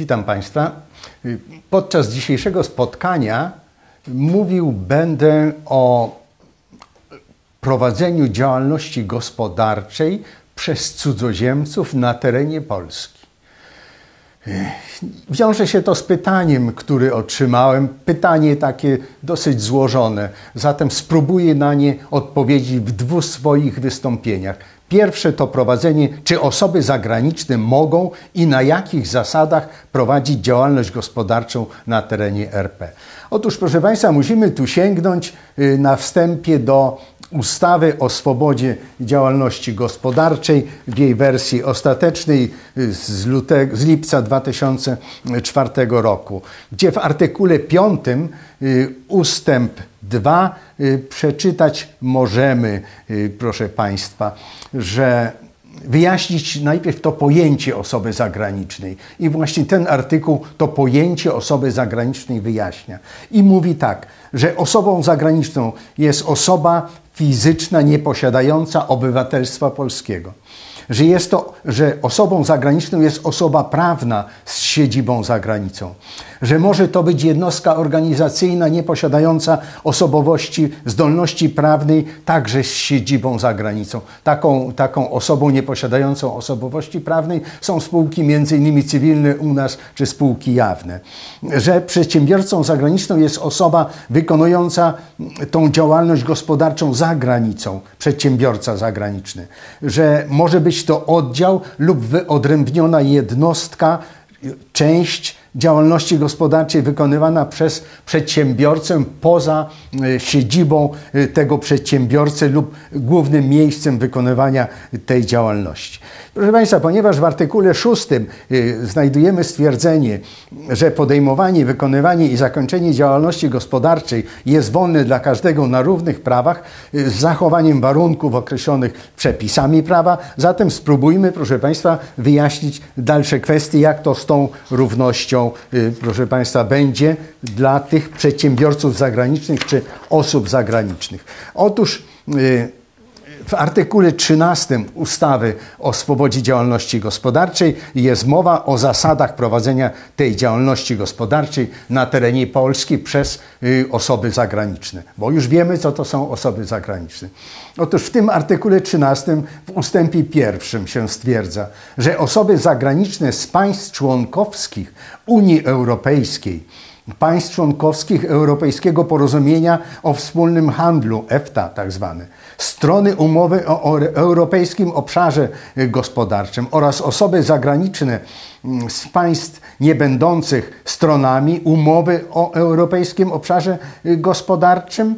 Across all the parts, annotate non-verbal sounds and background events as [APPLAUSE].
Witam Państwa. Podczas dzisiejszego spotkania mówił będę o prowadzeniu działalności gospodarczej przez cudzoziemców na terenie Polski. Wiąże się to z pytaniem, które otrzymałem. Pytanie takie dosyć złożone, zatem spróbuję na nie odpowiedzieć w dwóch swoich wystąpieniach. Pierwsze to prowadzenie, czy osoby zagraniczne mogą i na jakich zasadach prowadzić działalność gospodarczą na terenie RP. Otóż, proszę Państwa, musimy tu sięgnąć y, na wstępie do ustawy o swobodzie działalności gospodarczej w jej wersji ostatecznej z, lute, z lipca 2004 roku, gdzie w artykule 5 y, ustęp 2 y, przeczytać możemy, y, proszę Państwa, że wyjaśnić najpierw to pojęcie osoby zagranicznej. I właśnie ten artykuł to pojęcie osoby zagranicznej wyjaśnia. I mówi tak, że osobą zagraniczną jest osoba fizyczna nieposiadająca obywatelstwa polskiego że jest to, że osobą zagraniczną jest osoba prawna z siedzibą za granicą, że może to być jednostka organizacyjna nieposiadająca osobowości, zdolności prawnej, także z siedzibą za granicą. Taką, taką osobą nieposiadającą osobowości prawnej są spółki innymi cywilne u nas, czy spółki jawne. Że przedsiębiorcą zagraniczną jest osoba wykonująca tą działalność gospodarczą za granicą, przedsiębiorca zagraniczny. Że może być to oddział lub wyodrębniona jednostka, część działalności gospodarczej wykonywana przez przedsiębiorcę poza e, siedzibą e, tego przedsiębiorcy lub głównym miejscem wykonywania tej działalności. Proszę Państwa, ponieważ w artykule 6 e, znajdujemy stwierdzenie, że podejmowanie, wykonywanie i zakończenie działalności gospodarczej jest wolne dla każdego na równych prawach z zachowaniem warunków określonych przepisami prawa, zatem spróbujmy, proszę Państwa, wyjaśnić dalsze kwestie, jak to z tą równością Y, proszę Państwa, będzie dla tych przedsiębiorców zagranicznych czy osób zagranicznych. Otóż y, w artykule 13 ustawy o swobodzie działalności gospodarczej jest mowa o zasadach prowadzenia tej działalności gospodarczej na terenie Polski przez y, osoby zagraniczne, bo już wiemy, co to są osoby zagraniczne. Otóż w tym artykule 13 w ustępie pierwszym się stwierdza, że osoby zagraniczne z państw członkowskich Unii Europejskiej państw członkowskich Europejskiego Porozumienia o Wspólnym Handlu, EFTA tak zwane, strony umowy o, Europejskim Obszarze Gospodarczym oraz osoby zagraniczne mm, z państw niebędących stronami umowy o Europejskim Obszarze Gospodarczym,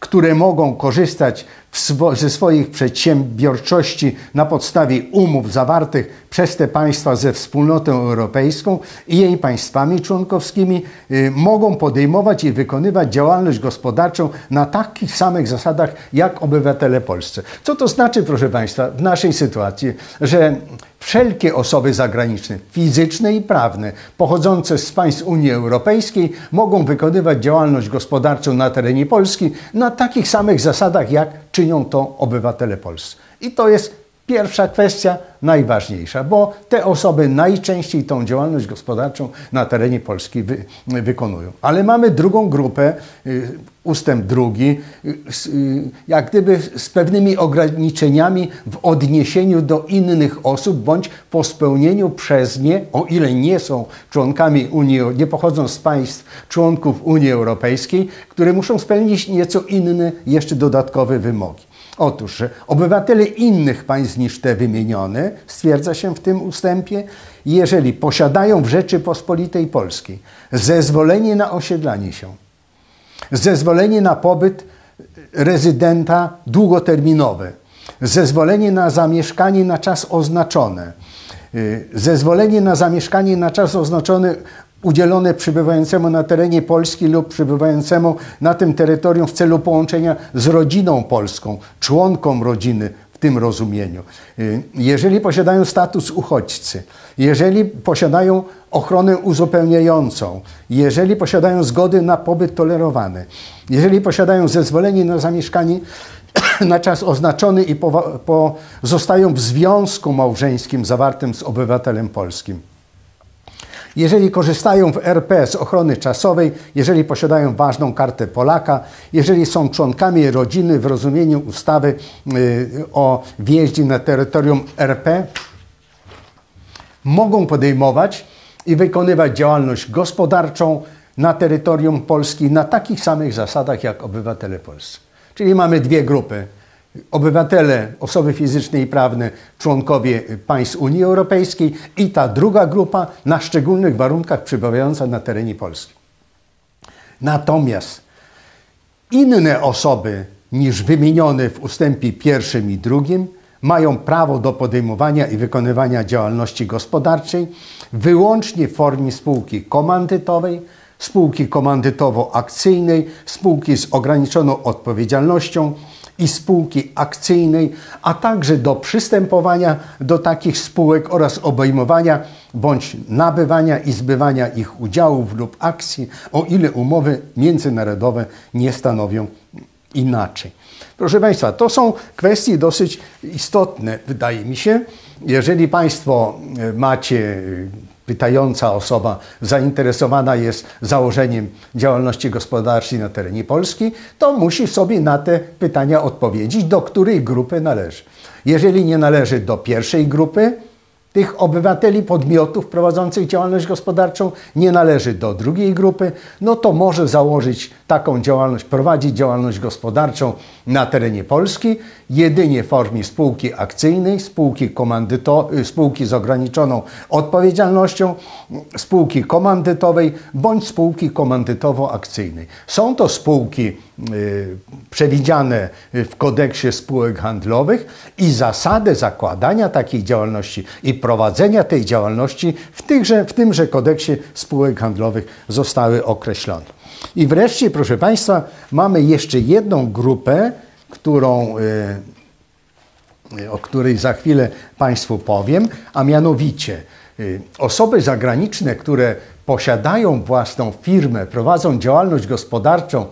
które mogą korzystać swo ze swoich przedsiębiorczości na podstawie umów zawartych przez te państwa ze wspólnotą europejską i jej państwami członkowskimi y, mogą podejmować i wykonywać działalność gospodarczą na takich samych zasadach jak obywatele polscy. Co to znaczy, proszę Państwa, w naszej sytuacji, że wszelkie osoby zagraniczne, fizyczne i prawne, pochodzące z państw Unii Europejskiej, mogą wykonywać działalność gospodarczą na terenie Polski na takich samych zasadach, jak czynią to obywatele polscy. I to jest pierwsza kwestia, najważniejsza, bo te osoby najczęściej tą działalność gospodarczą na terenie Polski wy, wykonują. Ale mamy drugą grupę, y, ustęp drugi, y, y, jak gdyby z pewnymi ograniczeniami w odniesieniu do innych osób, bądź po spełnieniu przez nie, o ile nie są członkami Unii, nie pochodzą z państw członków Unii Europejskiej, które muszą spełnić nieco inne, jeszcze dodatkowe wymogi. Otóż, obywatele innych państw niż te wymienione, stwierdza się w tym ustępie, jeżeli posiadają w Rzeczypospolitej Polskiej zezwolenie na osiedlanie się, zezwolenie na pobyt rezydenta długoterminowe, zezwolenie na zamieszkanie na czas oznaczony, zezwolenie na zamieszkanie na czas oznaczony udzielone przybywającemu na terenie Polski lub przybywającemu na tym terytorium w celu połączenia z rodziną polską, członkom rodziny w tym rozumieniu. Y, jeżeli posiadają status uchodźcy, jeżeli posiadają ochronę uzupełniającą, jeżeli posiadają zgody na pobyt tolerowany, jeżeli posiadają zezwolenie na zamieszkanie [CLEARS THROAT] na czas oznaczony i pozostają w związku małżeńskim zawartym z obywatelem polskim jeżeli korzystają w RP z ochrony czasowej, jeżeli posiadają ważną kartę Polaka, jeżeli są członkami rodziny w rozumieniu ustawy y, o wjeździe na terytorium RP, mogą podejmować i wykonywać działalność gospodarczą na terytorium Polski na takich samych zasadach jak obywatele polscy. Czyli mamy dwie grupy. Obywatele, osoby fizyczne i prawne, członkowie państw Unii Europejskiej i ta druga grupa na szczególnych warunkach przybywająca na terenie Polski. Natomiast inne osoby niż wymienione w ustępie pierwszym i drugim mają prawo do podejmowania i wykonywania działalności gospodarczej wyłącznie w formie spółki komandytowej, spółki komandytowo-akcyjnej, spółki z ograniczoną odpowiedzialnością i spółki akcyjnej, a także do przystępowania do takich spółek oraz obejmowania bądź nabywania i zbywania ich udziałów lub akcji, o ile umowy międzynarodowe nie stanowią inaczej. Proszę Państwa, to są kwestie dosyć istotne, wydaje mi się. Jeżeli Państwo macie pytająca osoba zainteresowana jest założeniem działalności gospodarczej na terenie Polski, to musi sobie na te pytania odpowiedzieć, do której grupy należy. Jeżeli nie należy do pierwszej grupy, tych obywateli, podmiotów prowadzących działalność gospodarczą nie należy do drugiej grupy, no to może założyć taką działalność, prowadzić działalność gospodarczą na terenie Polski jedynie w formie spółki akcyjnej, spółki, komandyto, spółki z ograniczoną odpowiedzialnością, spółki komandytowej bądź spółki komandytowo-akcyjnej. Są to spółki y, przewidziane w kodeksie spółek handlowych i zasady zakładania takiej działalności i prowadzenia tej działalności w, tychże, w tymże kodeksie spółek handlowych zostały określone. I wreszcie, proszę Państwa, mamy jeszcze jedną grupę, którą, y, o której za chwilę Państwu powiem, a mianowicie y, osoby zagraniczne, które posiadają własną firmę, prowadzą działalność gospodarczą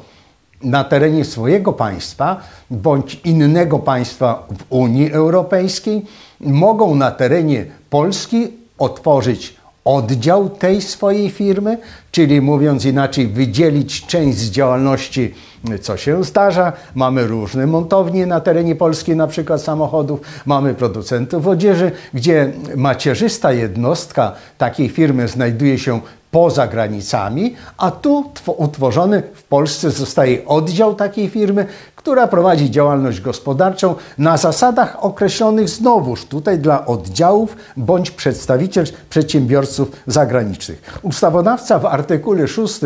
na terenie swojego państwa bądź innego państwa w Unii Europejskiej, mogą na terenie Polski otworzyć oddział tej swojej firmy, czyli mówiąc inaczej, wydzielić część z działalności, co się zdarza. Mamy różne montownie na terenie Polski, na przykład samochodów, mamy producentów odzieży, gdzie macierzysta jednostka takiej firmy znajduje się poza granicami, a tu utworzony w Polsce zostaje oddział takiej firmy, która prowadzi działalność gospodarczą na zasadach określonych znowuż tutaj dla oddziałów bądź przedstawiciel przedsiębiorców zagranicznych. Ustawodawca w artykule 6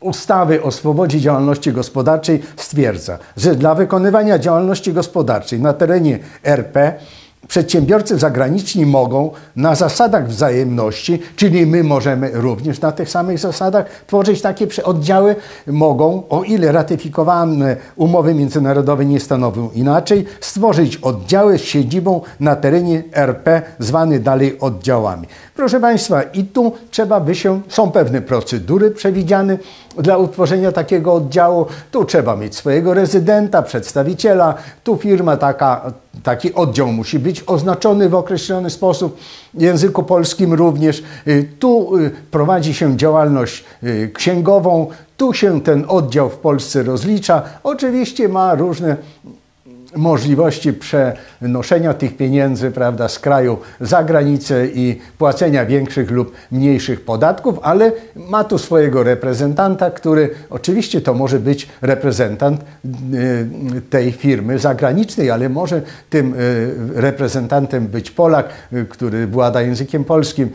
ustawy o swobodzie działalności gospodarczej stwierdza, że dla wykonywania działalności gospodarczej na terenie RP przedsiębiorcy zagraniczni mogą na zasadach wzajemności, czyli my możemy również na tych samych zasadach tworzyć takie oddziały, mogą, o ile ratyfikowane umowy międzynarodowe nie stanowią inaczej, stworzyć oddziały z siedzibą na terenie RP, zwany dalej oddziałami. Proszę Państwa, i tu trzeba by się, są pewne procedury przewidziane dla utworzenia takiego oddziału. Tu trzeba mieć swojego rezydenta, przedstawiciela, tu firma taka, taki oddział musi być oznaczony w określony sposób, w języku polskim również. Y, tu y, prowadzi się działalność y, księgową, tu się ten oddział w Polsce rozlicza. Oczywiście ma różne możliwości przenoszenia tych pieniędzy prawda, z kraju za granicę i płacenia większych lub mniejszych podatków, ale ma tu swojego reprezentanta, który oczywiście to może być reprezentant y, tej firmy zagranicznej, ale może tym y, reprezentantem być Polak, y, który włada językiem polskim,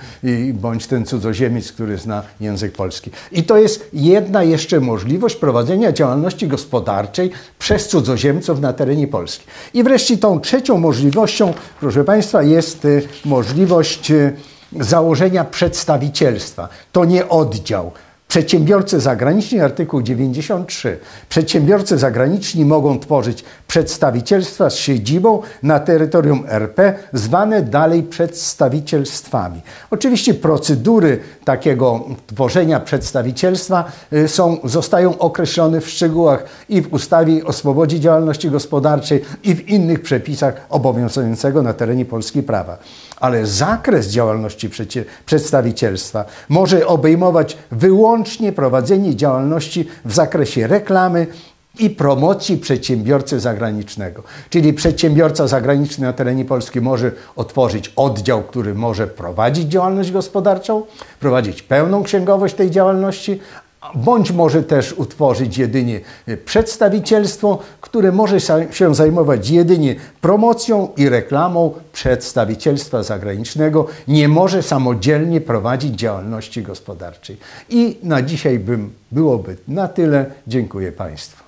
bądź ten cudzoziemiec, który zna język polski. I to jest jedna jeszcze możliwość prowadzenia działalności gospodarczej przez cudzoziemców na terenie Polski. Polski. I wreszcie tą trzecią możliwością, proszę Państwa, jest y, możliwość y, założenia przedstawicielstwa. To nie oddział. Przedsiębiorcy zagraniczni, artykuł 93. Przedsiębiorcy zagraniczni mogą tworzyć przedstawicielstwa z siedzibą na terytorium RP, zwane dalej przedstawicielstwami. Oczywiście procedury takiego tworzenia przedstawicielstwa y, są, zostają określone w szczegółach i w ustawie o swobodzie działalności gospodarczej, i w innych przepisach obowiązującego na terenie Polski prawa. Ale zakres działalności przedstawicielstwa może obejmować wyłącznie prowadzenie działalności w zakresie reklamy i promocji przedsiębiorcy zagranicznego. Czyli przedsiębiorca zagraniczny na terenie Polski może otworzyć oddział, który może prowadzić działalność gospodarczą, prowadzić pełną księgowość tej działalności, bądź może też utworzyć jedynie przedstawicielstwo, które może się zajmować jedynie promocją i reklamą przedstawicielstwa zagranicznego, nie może samodzielnie prowadzić działalności gospodarczej. I na dzisiaj bym, byłoby na tyle. Dziękuję Państwu.